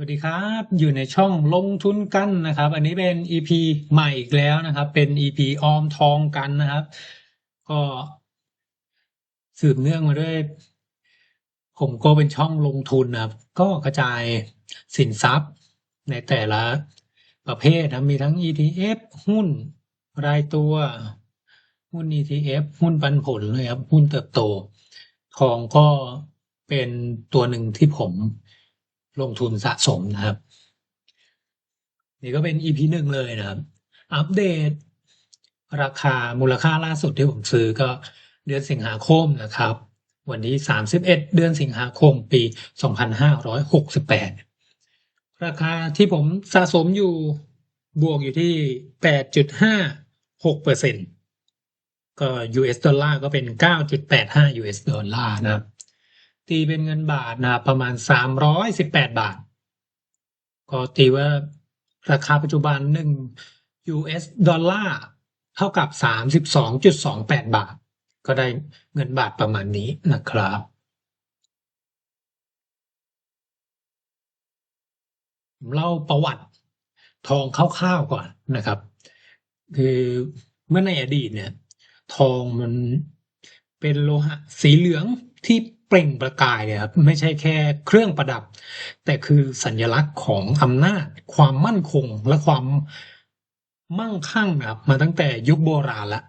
สวัสดีครับ อยู่ในช่องลงทุนกันนะครับ อันนี้เป็น EP ใหม่อีกแล้วนะครับ เป็น EP ออมทองกันนะครับ ก็สืบเนื่องมาด้วย ผมก็เป็นช่องลงทุนนะครับ ก็กระจายสินทรัพย์ในแต่ละประเภทนะมีทั้ง ETF หุ้นรายตัว หุ้น ETF หุ้นปันผลเลยครับ หุ้นเติบโต ทองก็เป็นตัวหนึ่งที่ผม ลงทุนสะสมนะครับ นี่ก็เป็น EP หนึ่งเลยนะครับ อัปเดต ราคามูลค่าล่าสุดที่ผมซื้อก็เดือนสิงหาคมนะครับ วันที่ 31 เดือนสิงหาคมปี 2568 ราคาที่ผมสะสมอยู่บวกอยู่ที่ 8.56เปอร์เซ็นก็ US ดอลลาร์ก็เป็น 9.85 US ดอลลาร์นะครับ ตีเป็นเงินบาทนะครับประมาณ318บาท ก็ตีว่าราคาปัจจุบัน1 US ดอลลาร์เท่ากับ32.28บาท ก็ได้เงินบาทประมาณนี้นะครับเล่าประวัติทองคร่าวๆก่อนนะครับ คือเมื่อในอดีตเนี่ย ทองมันเป็นโลหะสีเหลืองที่ เปล่งประกายเนี่ยครับไม่ใช่แค่เครื่องประดับ แต่คือสัญลักษณ์ของอำนาจ ความมั่นคงและความมั่งคั่งนะครับมาตั้งแต่ยุคโบราณละ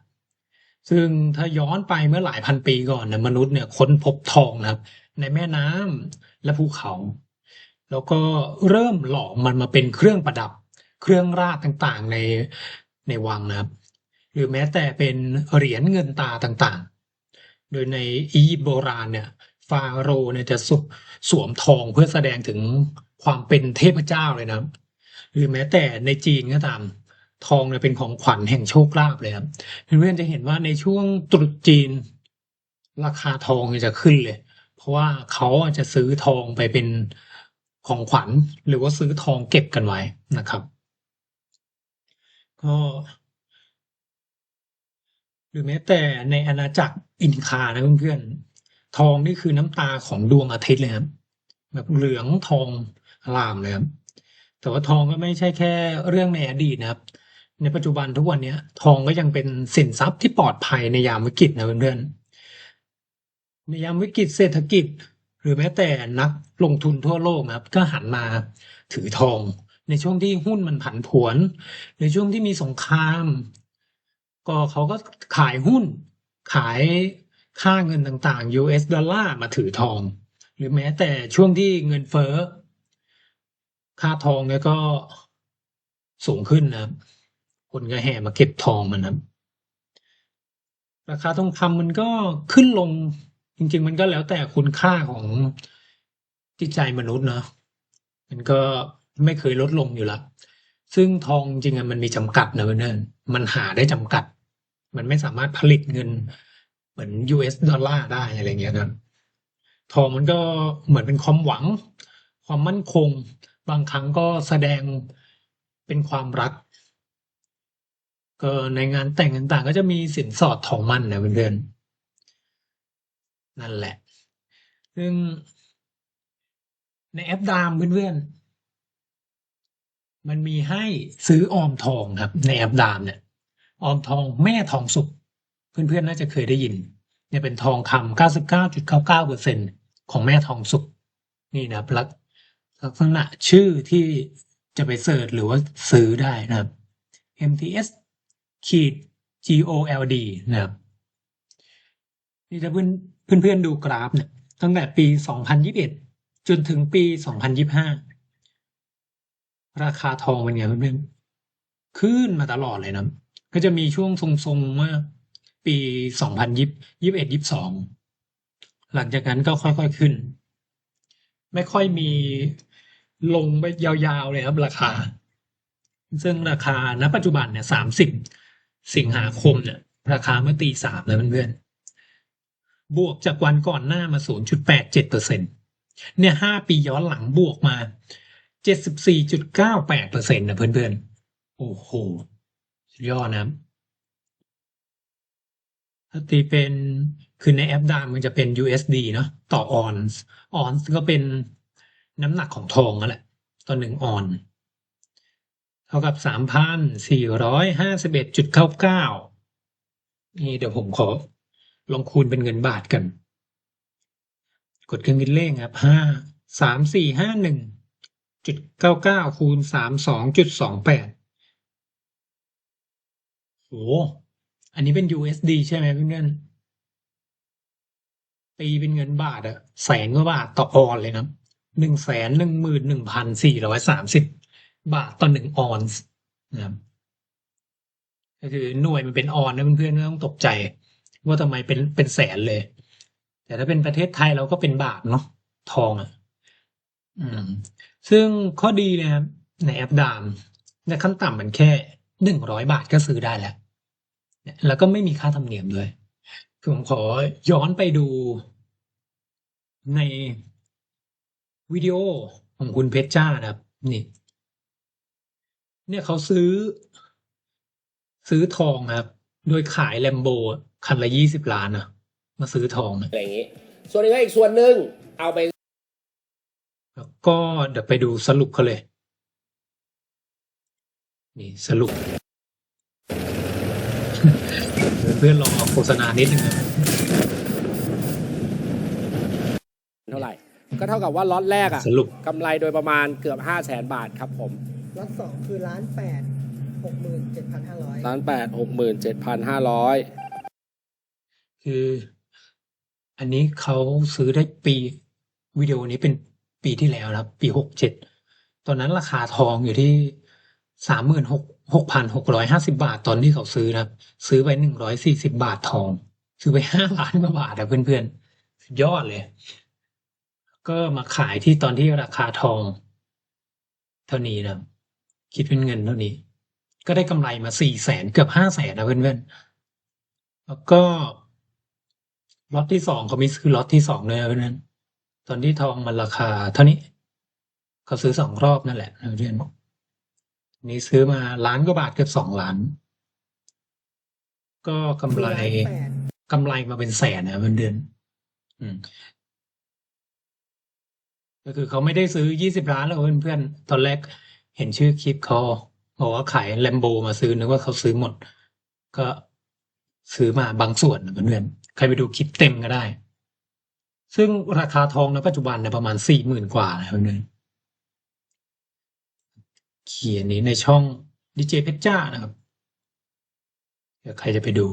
ซึ่งถ้าย้อนไปเมื่อหลายพันปีก่อนเนี่ยมนุษย์เนี่ยค้นพบทองนะครับ ในแม่น้ำและภูเขา แล้วก็เริ่มหลอมมันมาเป็นเครื่องประดับ เครื่องราชต่างๆในในวังนะครับ หรือแม้แต่เป็นเหรียญเงินตาต่างๆ โดยในอียิปต์โบราณเนี่ย ฟาโรห์เนี่ยจะสวสวมทองเพื่อแสดงถึงความเป็นเทพเจ้าเลยนะครับ หรือแม้แต่ในจีนก็ตาม ทองเนี่ยเป็นของขวัญแห่งโชคลาภเลยครับเพื่อนๆจะเห็นว่าในช่วงตรุษจีน ราคาทองจะขึ้นเลย เพราะว่าเขาอาจจะซื้อทองไปเป็นของขวัญ หรือว่าซื้อทองเก็บกันไว้นะครับ ก็หรือแม้แต่ในอาณาจักรอินคานะเพื่อนๆ ทองนี่คือน้ำตาของดวงอาทิตย์เลยครับแบบเหลืองทองอลามเลยครับแต่ว่าทองก็ไม่ใช่แค่เรื่องในอดีตนะครับ ในปัจจุบันทุกวันนี้ทองก็ยังเป็นสินทรัพย์ที่ปลอดภัยในยามวิกฤตนะเพื่อนๆในยามวิกฤตเศรษฐกิจ หรือแม้แต่นักลงทุนทั่วโลกนะครับ ก็หันมาถือทอง ในช่วงที่หุ้นมันผันผวน ในช่วงที่มีสงคราม ก็เขาก็ขายหุ้นขาย ค่าเงินต่างๆ US ดอลลาร์มาถือทอง หรือแม้แต่ช่วงที่เงินเฟ้อ ค่าทองเนี่ยก็สูงขึ้นนะครับ คนก็แห่มาเก็บทองมันนะราคาทองคำมันก็ขึ้นลง จริง ๆ มันก็แล้วแต่คุณค่าของจิตใจมนุษย์เนาะมันก็ไม่เคยลดลงอยู่แล้วซึ่งทองจริงๆมันมีจำกัดนะเพื่อนมันหาได้จำกัด มันไม่สามารถผลิตเงิน มือน US ดอลลาร์ได้อะไรเงี้ยครับทองมันก็เหมือนเป็นความหวัง ความมั่นคง บางครั้งก็แสดงเป็นความรัก ก็ในงานแต่งต่างๆ ก็จะมีสินสอดทองมั่นนะเพื่อนๆนั่นแหละ ซึ่งในแอปดามเพื่อนๆมันมีให้ซื้อออมทองครับ ในแอปดามเนี่ยออมทองแม่ทองสุก เพื่อนๆ น่าจะเคยได้ยิน เนี่ยเป็นทองคำ99.99เปอร์เซ็นของแม่ทองสุกนี่นะครับลักลักษณะชื่อที่จะไปเสิร์ชหรือว่าซื้อได้นะครับ MTS ขีด GOLD นะครับนี่ถ้าเพื่อนเพื่อนๆดูกราฟเนี่ยตั้งแต่ปี 2021 จนถึงปี 2025 ราคาทองเป็นไงเพื่อนๆขึ้นมาตลอดเลยนะ ก็จะมีช่วงทรงๆ เมื่อปี2021 22หลังจากนั้นก็ค่อยๆขึ้น ไม่ค่อยมีลงไปยาวๆเลยครับ ราคา ซึ่งราคาณปัจจุบันเนี่ย30สิบสิงหาคมเนี่ย ราคาเมื่อตีสามเลยเพื่อนๆบวกจากวันก่อนหน้ามา0.87เจ็ดเปอร์เซ็นเนี่ยห้าปีย้อนหลังบวกมา74.98เก้าแปดเปอร์เซ็นต์นะเพื่อนๆ โอ้โหยอดนะ ถ้าตีเป็นคือในแอปดามมันจะเป็น USD เนาะต่อออนซ์ออนซ์ก็เป็นน้ำหนักของทองนั่นแหละต่อหนึ่งออนเท่ากับสามพันสี่ร้อยห้าสิบเอ็ดจุดเก้าเก้านี่เดี๋ยวผมขอลองคูณเป็นเงินบาทกัน กดเครื่องคิดเลขครับห้าสามสี่ห้าหนึ่งจุดเก้าเก้าคูณสามสองจุดสองแปดโห อันนี้เป็น USD ใช่ไหมเพื่อนๆตีเป็นเงินบาทอะแสนกว่าบาทต่อออนเลยนะหนึ่งแสนหนึ่งหมื่นหนึ่งพันสี่ร้อยสามสิบบาทต่อหนึ่งออนซ์นะครับก็คือหน่วยมันเป็นออนนะเพื่อนๆไม่ต้องตกใจ ว่าทำไมเป็นเป็นแสนเลย แต่ถ้าเป็นประเทศไทยเราก็เป็นบาทเนาะทองอะอืมซึ่งข้อดีนะครับในแอปดามในขั้นต่ำมันแค่หนึ่งร้อยบาทก็ซื้อได้แล้ว แล้วก็ไม่มีค่าธรรมเนียมด้วย คือผมขอย้อนไปดูในวิดีโอของคุณเพชรจ้านะครับ นี่ เนี่ยเขาซื้อ ซื้อทองครับ โดยขายแลมโบคันละยี่สิบล้านนะมาซื้อทองนะอะไรอย่างนี้ ส่วนอีกอีกส่วนหนึ่งเอาไป แล้วก็เดี๋ยวไปดูสรุปเขาเลย นี่สรุป เพื่อนรอโฆษณานิดนึงนะเท่าไหร่ ก็เท่ากับว่าล็อตแรกอะสรุปกำไรโดยประมาณเกือบ 5 0 0แสนบาทครับผมล็อตสองคือล้านแปดหกหมื่นเจ็ดพันห้าร้อยล้านแปดหกหมื่นเจ็ดพันห้าร้อยคือ อันนี้เขาซื้อได้ปีวิดีโอนี้เป็นปีที่แล้วนะครับ ปีหกเจ็ดตอนนั้นราคาทองอยู่ที่สามหมื่นหก หกพันหกร้อยห้าสิบาทตอนที่เขาซื้อนะครับซื้อไปหนึ่งร้อยสี่สิบาททอง ซื้อไปห้าล้านกว่าบาทอะเพื่อนๆสุดยอดเลย ก็มาขายที่ตอนที่ราคาทอง เท่านี้นะคิดเป็นเงินเท่านี้ ก็ได้กำไรมาสี่แสนเกือบห้าแสนนะเพื่อนๆแล้วก็ล็อตที่สองเขามีซื้อล็อตที่สองเลยนะเพื่อนๆตอนที่ทองมันราคาเท่านี้ เขาซื้อสองรอบนั่นแหละนะเพื่อนๆ นี่ซื้อมาล้านกว่าบาทเกือบสองล้าน ก็กำไรแปดกำไรมาเป็นแสนนะเพื่อนเดือน อืม ก็คือเขาไม่ได้ซื้อยี่สิบล้านแล้วเพื่อนๆตอนแรกเห็นชื่อคลิปเขาบอกว่าขายแลมโบมาซื้อนึกว่าเขาซื้อหมด ก็ซื้อมาบางส่วนนะเพื่อนๆใครไปดูคลิปเต็มก็ได้ ซึ่งราคาทองในปัจจุบันเนี่ยประมาณสี่หมื่นกว่านะเพื่อนๆ เขียนนี้ในช่องดีเจเพชรจ้านะครับเดี๋ยวใครจะไปดู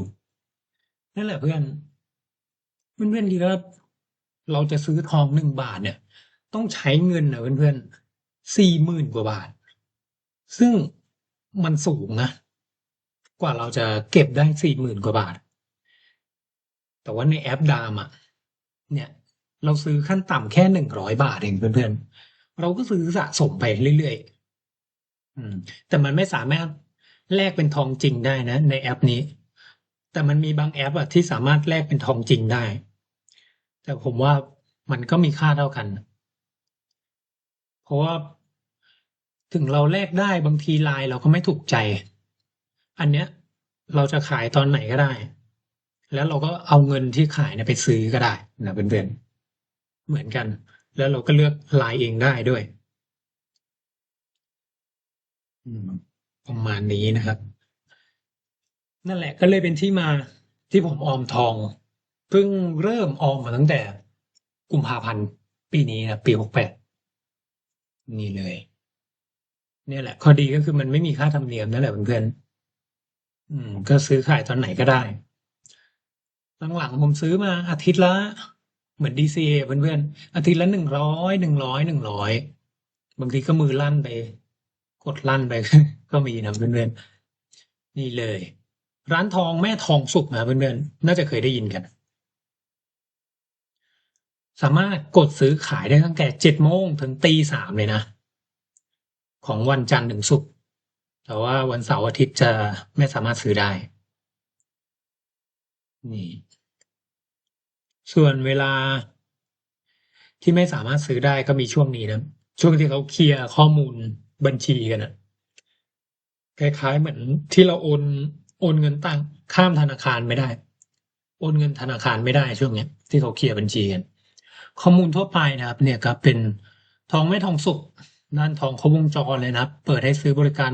นั่นแหละเพื่อนเพื่อนๆดีแล้วเราจะซื้อทองหนึ่งบาทเนี่ย ต้องใช้เงินนะเพื่อนๆสี่หมื่นกว่าบาท ซึ่งมันสูงนะ กว่าเราจะเก็บได้สี่หมื่นกว่าบาท แต่ว่าในแอปดามอะ เนี่ย เราซื้อขั้นต่ำแค่หนึ่งร้อยบาทเองเพื่อนๆ เราก็ซื้อสะสมไปเรื่อยๆ อืม แต่มันไม่สามารถแลกเป็นทองจริงได้นะ ในแอปนี้ แต่มันมีบางแอปอะที่สามารถแลกเป็นทองจริงได้ แต่ผมว่ามันก็มีค่าเท่ากัน เพราะว่าถึงเราแลกได้บางทีลายเราก็ไม่ถูกใจ อันเนี้ยเราจะขายตอนไหนก็ได้ แล้วเราก็เอาเงินที่ขายเนี่ยไปซื้อก็ได้นะเพื่อนๆเหมือนกัน แล้วเราก็เลือกลายเองได้ด้วย ประมาณนี้นะครับ นั่นแหละก็เลยเป็นที่มาที่ผมออมทอง เพิ่งเริ่มออมมาตั้งแต่กุมภาพันธ์ปีนี้นะปีหกแปดนี่เลย เนี่ยแหละ ข้อดีก็คือมันไม่มีค่าธรรมเนียมนั่นแหละเพื่อนๆอืม ก็ซื้อขายตอนไหนก็ได้หลังๆผมซื้อมาอาทิตย์ละเหมือน DCA เพื่อนๆอาทิตย์ละหนึ่งร้อยหนึ่งร้อยหนึ่งร้อยบางทีก็มือลั่นไป กดลั่นไปก็มีนะเพื่อนๆนี่เลย ร้านทองแม่ทองสุกนะเพื่อนๆน่าจะเคยได้ยินกัน สามารถกดซื้อขายได้ตั้งแต่เจ็ดโมงถึงตีสามเลยนะ ของวันจันทร์ถึงศุกร์แต่ว่าวันเสาร์อาทิตย์จะไม่สามารถซื้อได้ นี่ ส่วนเวลาที่ไม่สามารถซื้อได้ก็มีช่วงนี้นะ ช่วงที่เขาเคลียร์ข้อมูล บัญชีกันนะคล้ายๆเหมือนที่เราโอนโอนเงินตั้งข้ามธนาคารไม่ได้ โอนเงินธนาคารไม่ได้ช่วงเนี้ยที่เขาเคลียร์บัญชีกัน ข้อมูลทั่วไปนะครับ เนี่ยก็เป็นทองไม่ทองสุกด้านทองครบวงจรเลยนะครับ เปิดให้ซื้อบริการ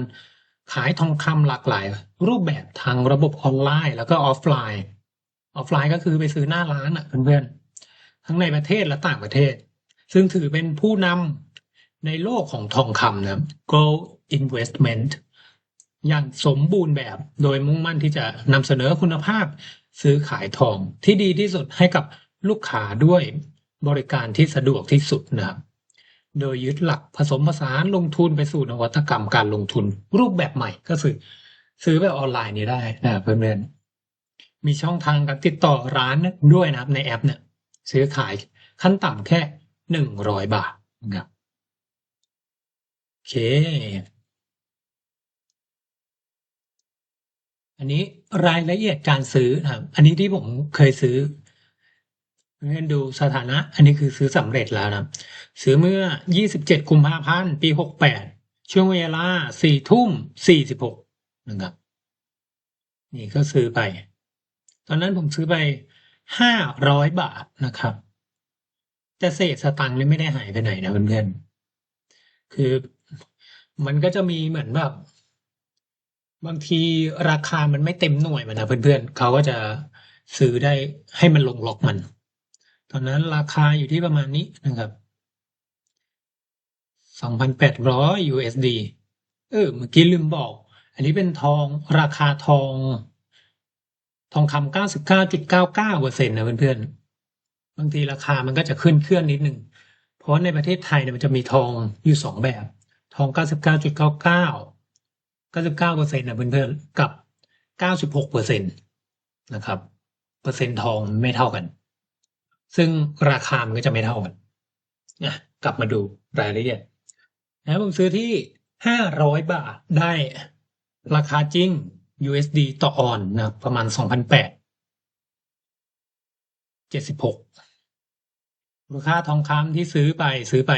ขายทองคำหลากหลาย รูปแบบทางระบบออนไลน์ แล้วก็ออฟไลน์ออฟไลน์ก็คือไปซื้อหน้าร้านอะเพื่อนๆทั้งในประเทศและต่างประเทศ ซึ่งถือเป็นผู้นำ ในโลกของทองคำนะครับ Gold Investment อย่างสมบูรณ์แบบโดยมุ่งมั่นที่จะนำเสนอคุณภาพซื้อขายทองที่ดีที่สุดให้กับลูกค้าด้วยบริการที่สะดวกที่สุดนะครับ โดยยึดหลักผสมผสานลงทุนไปสู่นวัตกรรมการลงทุนรูปแบบใหม่ก็คือซื้อแบบออนไลน์นี้ได้นะเพื่อนๆมีช่องทางการติดต่อร้านด้วยนะครับในแอปเนี่ยซื้อขายขั้นต่ำแค่หนึ่งร้อยบาทนะครับ เค อันนี้รายละเอียดการซื้อนะครับ อันนี้ที่ผมเคยซื้อให้ดูสถานะ อันนี้คือซื้อสำเร็จแล้วนะ ซื้อเมื่อ 27 กุมภาพันธ์ปี 68 ช่วงเวลา 4 ทุ่ม 46 นะครับ นี่ก็ซื้อไป ตอนนั้นผมซื้อไป 500 บาทนะครับ แต่เศษสตังค์นี่ไม่ได้หายไปไหนนะเพื่อนๆ คือ มันก็จะมีเหมือนแบบ บางทีราคามันไม่เต็มหน่วยมันนะเพื่อนๆเขาก็จะซื้อได้ให้มันลงล็อกมัน ตอนนั้นราคาอยู่ที่ประมาณนี้นะครับ2,800 USD เออเมื่อกี้ลืมบอก อันนี้เป็นทองราคาทอง ทองคำ99.99เปอร์เซ็นต์นะเพื่อนๆ บางทีราคามันก็จะขึ้นเคลื่อนนิดนึงเพราะในประเทศไทยเนี่ยมันจะมีทองอยู่สองแบบ ทอง 99.99 99เปอร์เซ็นต์นะเพื่อนๆ กับ 96เปอร์เซ็นต์นะครับ เปอร์เซ็นต์ทองไม่เท่ากัน ซึ่งราคามันก็จะไม่เท่ากันนะกลับมาดูรายละเอียดนะผมซื้อที่ 500 บาทได้ราคาจริง USD ต่อออนนะประมาณ 2,800 76 มูลค่าทองคำที่ซื้อไปซื้อไป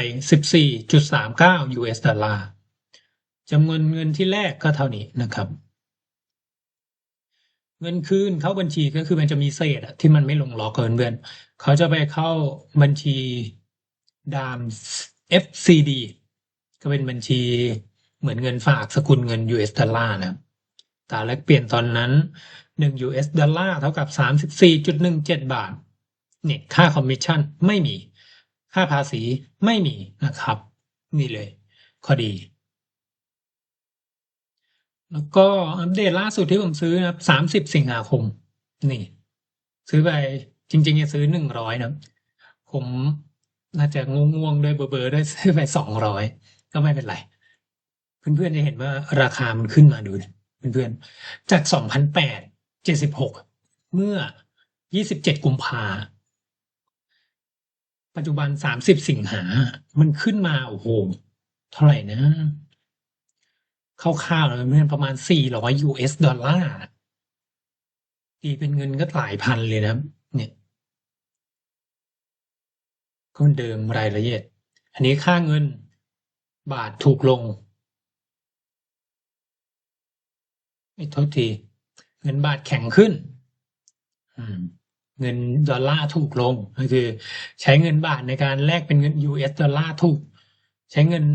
14.39 US ดอลลาร์จำนวนเงินที่แรกก็เท่านี้นะครับ เงินคืนเข้าบัญชีก็คือมันจะมีเศษที่มันไม่ลงล็อกเกินเพื่อนเขาจะไปเข้าบัญชีดาม FCD ก็เป็นบัญชีเหมือนเงินฝากสกุลเงิน US ดอลลาร์นะตราแลกเปลี่ยนตอนนั้น 1 US ดอลลาร์เท่ากับ 34.17 บาท เนี่ยค่าคอมมิชชั่นไม่มี ค่าภาษีไม่มีนะครับนี่เลยข้อดี แล้วก็อัปเดตล่าสุดที่ผมซื้อนะสามสิบสิงหาคม นี่ ซื้อไปจริง ๆ จะซื้อหนึ่งร้อยนะ ผมน่าจะง่วงๆด้วยเบอร์ๆด้วยซื้อไปสองร้อยก็ไม่เป็นไร เพื่อนๆจะเห็นว่าราคามันขึ้นมาดูนะเพื่อนๆจากสองพันแปดเจ็ดสิบหกเมื่อยี่สิบเจ็ดกุมภา ปัจจุบันสามสิบสิงหา มันขึ้นมาโอ้โหเท่าไหร่นะคร่าวๆแล้วเพื่อนประมาณ400 US ดอลลาร์ตีเป็นเงินก็หลายพันเลยนะครับ เนี่ยก็เหมือนเดิมรายละเอียด อันนี้ค่าเงินบาทถูกลงไม่โทษที เงินบาทแข็งขึ้น อืม เงินดอลลาร์ถูกลงก็คือ ใช้เงินบาทในการแลกเป็นเงิน US ดอลลาร์ถูก ใช้เงิน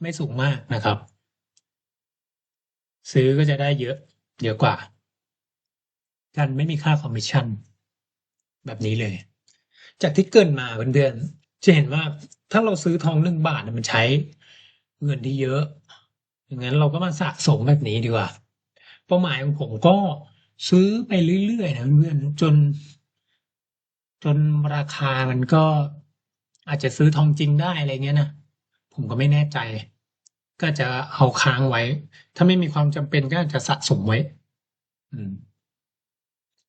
ไม่สูงมากนะครับ ซื้อก็จะได้เยอะ เยอะกว่า กันไม่มีค่าคอมมิชชั่น แบบนี้เลย จากที่เกินมาเพื่อนๆจะเห็นว่าถ้าเราซื้อทองหนึ่งบาทเนี่ยมันใช้เงินที่เยอะอย่างนั้นเราก็มาสะสมแบบนี้ดีกว่า เป้าหมายของผมก็ ซื้อไปเรื่อยๆนะเพื่อนๆจน จนราคามันก็อาจจะซื้อทองจริงได้อะไรเงี้ยนะผมก็ไม่แน่ใจ ก็จะเอาค้างไว้ ถ้าไม่มีความจำเป็นก็จะสะสมไว้ อืม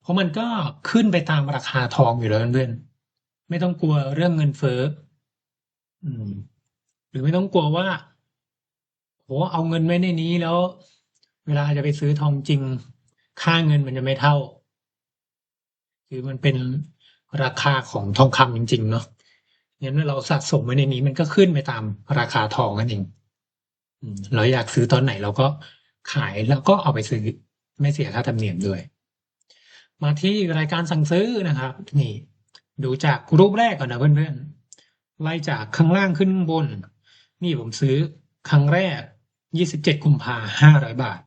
เพราะมันก็ขึ้นไปตามราคาทองอยู่แล้วเพื่อนๆไม่ต้องกลัวเรื่องเงินเฟ้ออืม หรือไม่ต้องกลัวว่าโหเอาเงินไว้ในนี้แล้ว เวลาจะไปซื้อทองจริง ค่าเงินมันจะไม่เท่า คือมันเป็นราคาของทองคำจริง ๆ เนาะงั้นเราสะสมไว้ในนี้มันก็ขึ้นไปตามราคาทองนั่นเองเราอยากซื้อตอนไหนเราก็ขายแล้วก็เอาไปซื้อไม่เสียค่าธรรมเนียมด้วย มาที่รายการสั่งซื้อนะครับ นี่ ดูจากรูปแรกก่อนนะเพื่อนๆไล่จากข้างล่างขึ้นบน นี่ผมซื้อครั้งแรกยี่สิบเจ็ดกุมภาห้าร้อยบาท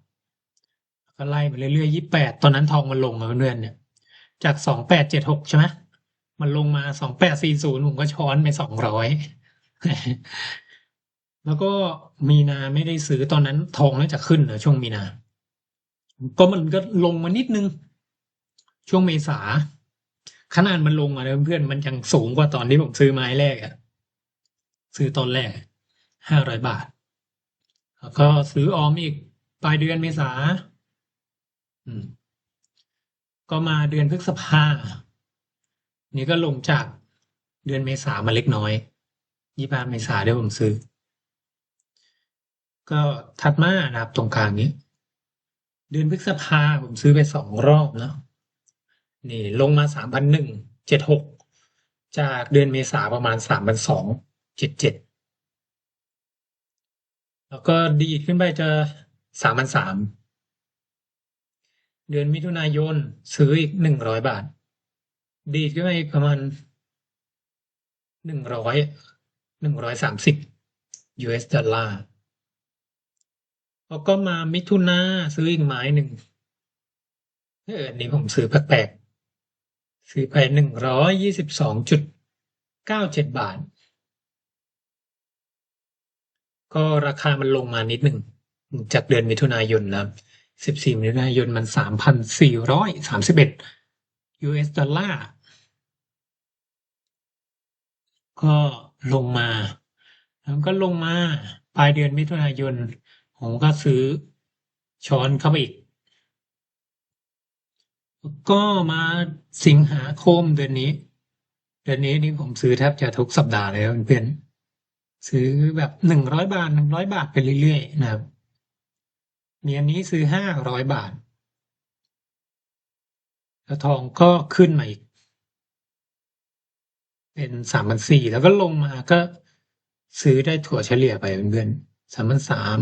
ก็ไล่ไปเรื่อยๆยี่แปดตอนนั้นทองมันลงมาเพื่อนเนี่ย จากสองแปดเจ็ดหกใช่ไหมมันลงมาสองแปดสี่ศูนย์ผมก็ช้อนไปสองร้อยแล้วก็มีนาไม่ได้ซื้อตอนนั้นทองน่าจะขึ้นนะช่วงมีนา ก็มันก็ลงมานิดนึง ช่วงเมษาขนาดมันลงมาแล้วเพื่อนๆมันยังสูงกว่าตอนที่ผมซื้อไม้แรกอะซื้อตอนแรกห้าร้อยบาท แล้วก็ซื้อออมอีกปลายเดือนเมษา ก็มาเดือนพฤษภา นี่ก็ลงจากเดือนเมษามาเล็กน้อยยี่ห้าเมษาเดี๋ยวผมซื้อ ก็ถัดมานะครับตรงกลางนี้ เดือนพฤษภาผมซื้อไปสองรอบเนาะนี่ลงมาสามพันหนึ่งเจ็ดหกจากเดือนเมษาประมาณสามพันสองเจ็ดเจ็ดแล้วก็ดีขึ้นไปจะสามพันสาม เดือนมิถุนายนซื้ออีกหนึ่งร้อยบาท ดีดขึ้นไปอีกประมาณหนึ่งร้อยหนึ่งร้อยสามสิบ US ดอลลาร์แล้วก็มามิถุนาซื้ออีกไม้หนึ่งเออนี้ผมซื้อแปลกๆซื้อไปหนึ่งร้อยยี่สิบสองจุดเก้าเจ็ดบาท ก็ราคามันลงมานิดหนึ่งจากเดือนมิถุนายนนะครับ สิบสี่มิถุนายนมันสามพันสี่ร้อยสามสิบเอ็ด US ดอลลาร์ก็ลงมา แล้วก็ลงมา ปลายเดือนมิถุนายน ผมก็ซื้อช้อนเข้าไปอีก ก็มาสิงหาคมเดือนนี้ เดือนนี้นี่ผมซื้อแทบจะทุกสัปดาห์เลยเพื่อนๆซื้อแบบหนึ่งร้อยบาทหนึ่งร้อยบาทไปเรื่อยๆนะครับ มีอันนี้ซื้อห้าร้อยบาท แล้วทองก็ขึ้นมาอีก เป็นสามพันสี่แล้วก็ลงมาก็ซื้อได้ถั่วเฉลี่ยไปเพื่อนๆสามพันสาม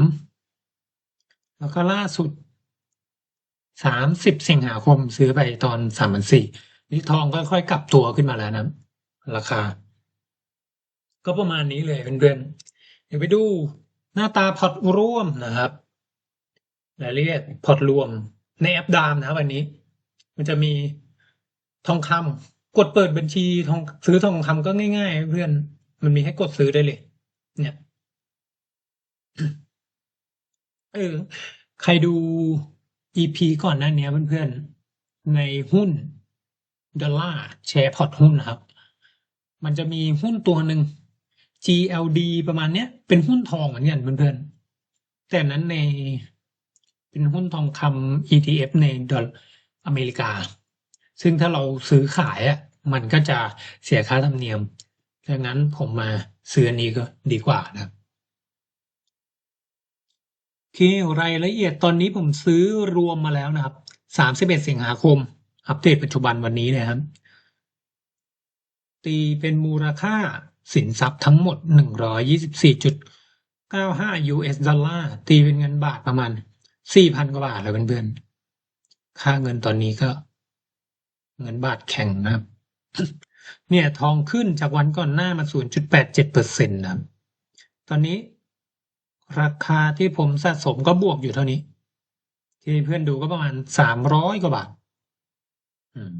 แล้วก็ล่าสุดสามสิบสิงหาคมซื้อไปตอนสามพันสี่นี่ทองค่อยกลับตัวขึ้นมาแล้วนะ ราคา ก็ประมาณนี้เลยเพื่อนๆเดี๋ยวไปดูหน้าตาพอร์ตร่วมนะครับ รายละเอียดพอร์ตรวมในแอปดามนะครับวันนี้ มันจะมีทองคำกดเปิดบัญชีทองซื้อทองคำก็ง่าย ๆ เพื่อนมันมีให้กดซื้อได้เลย เนี่ยเออใครดู EP ก่อนหน้านี้เพื่อนๆในหุ้นดอลลาร์แชร์พอร์ตหุ้นนะครับ มันจะมีหุ้นตัวหนึ่ง GLD ประมาณเนี้ยเป็นหุ้นทองเหมือนกันเพื่อนๆแต่นั้นใน เป็นหุ้นทองคำ ETF ในดอลอเมริกา ซึ่งถ้าเราซื้อขายอะมันก็จะเสียค่าธรรมเนียมดังนั้นผมมาซื้ออันนี้ก็ดีกว่านะครับโอเครายละเอียดตอนนี้ผมซื้อรวมมาแล้วนะครับ 31 สิงหาคม อัปเดตปัจจุบันวันนี้นะครับ ตีเป็นมูลค่าสินทรัพย์ทั้งหมด 124.95 US ดอลลาร์ ตีเป็นเงินบาทประมาณ 4,000กว่าบาทแล้วเพื่อนๆ ค่าเงินตอนนี้ก็ เงินบาทแข็งนะครับ เนี่ยทองขึ้นจากวันก่อนหน้ามา 0.87เปอร์เซ็นต์นะครับ ตอนนี้ ราคาที่ผมสะสมก็บวกอยู่เท่านี้ ที่เพื่อนดูก็ประมาณ300กว่าบาท อืม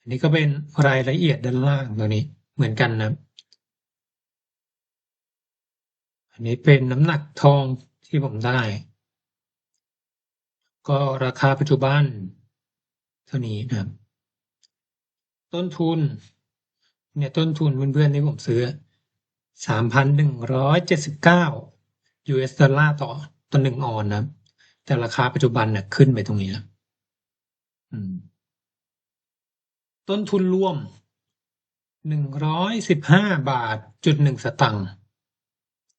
อันนี้ก็เป็นรายละเอียดด้านล่างตัวนี้เหมือนกันนะครับ อันนี้เป็นน้ำหนักทองที่ผมได้ ก็ราคาปัจจุบัน เท่านี้นะครับ ต้นทุน เนี่ยต้นทุนเพื่อนๆที่ผมซื้อสามพันหนึ่งร้อยเจ็ดสิบเก้า US ดอลลาร์ต่อต่อหนึ่งออนนะแต่ราคาปัจจุบันเนี่ยขึ้นไปตรงนี้แล้วอืมต้นทุนรวมหนึ่งร้อยสิบห้าบาทจุดหนึ่งสตังค์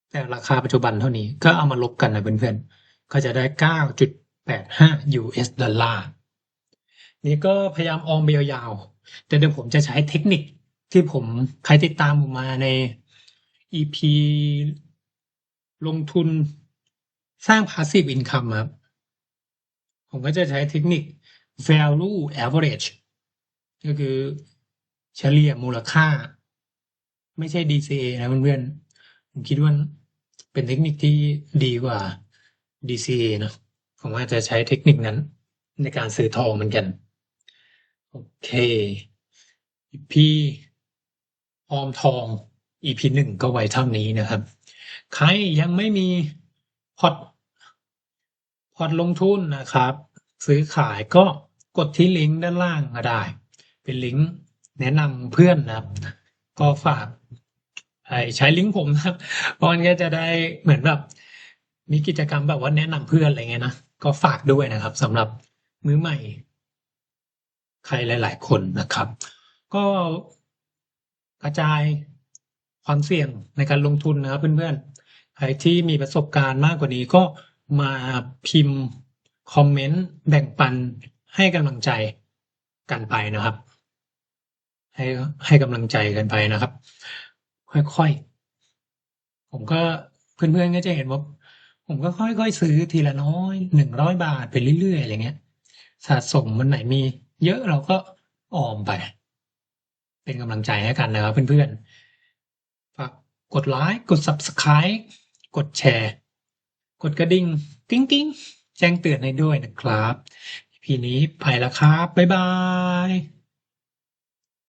แต่ราคาปัจจุบันเท่านี้ ก็เอามาลบกันนะเพื่อนๆ ก็จะได้เก้าจุดแปดห้า US ดอลลาร์ นี่ก็พยายามออมไปยาวๆ แต่เดี๋ยวผมจะใช้เทคนิคที่ผมใครติดตามผมมาใน EP ลงทุนสร้าง passive income ครับ ผมก็จะใช้เทคนิค value average ก็คือเฉลี่ยมูลค่า ไม่ใช่ DCA นะเพื่อนๆผมคิดว่า เป็นเทคนิคที่ดีกว่า DCA นะผมว่าจะใช้เทคนิคนั้นในการซื้อทองเหมือนกัน โอเคพี่ออมทอง EP หนึ่งก็ไว้เท่านี้นะครับ ใครยังไม่มีพอร์ตพอร์ตลงทุนนะครับ ซื้อขายก็กดที่ลิงก์ด้านล่างก็ได้ เป็นลิงก์แนะนำเพื่อนนะครับ ก็ฝาก ใช้ลิงก์ผมนะครับ เพราะมันก็จะได้เหมือนแบบมีกิจกรรมแบบว่าแนะนำเพื่อนอะไรเงี้ยนะ ก็ฝากด้วยนะครับสำหรับมือใหม่ ใครหลาย ๆ คนนะครับ ก็กระจายความเสี่ยงในการลงทุนนะครับ เพื่อนๆ ใครที่มีประสบการณ์มากกว่านี้ก็มาพิมพ์คอมเมนต์แบ่งปันให้กำลังใจกันไปนะครับ ให้ให้กำลังใจกันไปนะครับ ค่อยๆ ผมก็เพื่อนๆก็จะเห็นว่า ผมก็ค่อยๆ ซื้อทีละน้อยหนึ่งร้อยบาทไปเรื่อยๆอะไรเงี้ย สะสมมันไหนมี เยอะเราก็ออมไป เป็นกำลังใจให้กันนะครับเพื่อนๆ ฝากกดไลค์กด subscribe กดแชร์ กดกระดิ่งกิ้งกิ้งแจ้งเตือนให้ด้วยนะครับ พีนี้ไปแล้วครับ บ๊ายบาย